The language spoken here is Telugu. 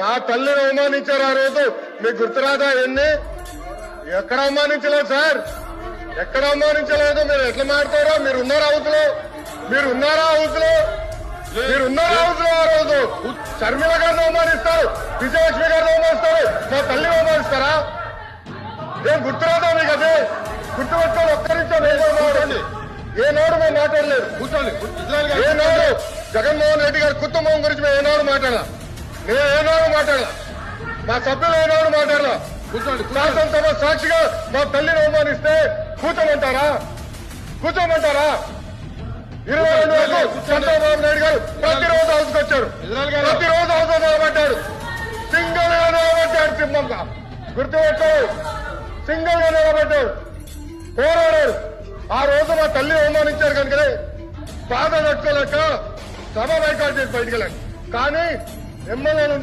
మా తల్లిని అవమానించారు ఆ రోజు. మీకు గుర్తురాదా ఎన్ని ఎక్కడ అవమానించలేదు సార్. ఎక్కడ అవమానించలేదు? మీరు ఎట్లా మాడతారో మీరు ఉన్నారా హౌస్లో మీరు ఉన్నారా హౌస్లో మీరు ఉన్నారా హౌస్లో ఆ రోజు? షర్మిల గారిని అవమానిస్తారు విజయలక్ష్మి గారిని అవమానిస్తారు మా తల్లిని అవమానిస్తారా? ఏం గుర్తురాదా మీకు అదే? గుర్తుపెట్టుకొని ఒక్క నిమిషం ఏదో మాట్లాడండి ఏ నోడు మేము మాట్లాడలేదు. కూర్చోండి. గారు ఏనాడు జగన్మోహన్ రెడ్డి గారి కుటుంబం గురించి మేము ఏనాడు మాట్లాడాల మేము ఏనాడు మాట్లాడాల మా సభ్యులు ఏనాడు మాట్లాడాల కూర్చోండి కూర్చోండి. శాసనసభ సాక్షిగా మా తల్లిని అవమానిస్తే కూర్చోమంటారా? కూర్చోమంటారా? ఇరవై రెండు వరకు చంద్రబాబు నాయుడు గారు ప్రతిరోజు హౌస్కి వచ్చారు. ప్రతిరోజు హౌస్ నిలబడ్డాడు సింగిల్గా నిలబడ్డాడు సింహంగా. గుర్తుపెట్టు సింగిల్గా నిలబడ్డాడు పోరాడాడు ఆ రోజు మా తల్లి అవమానించారు కనుకనే బాధ తట్టుకోలేక సభ బైకాట్ చేసి బయటికి వెళ్ళాడు కానీ ఎమ్మెల్యేలు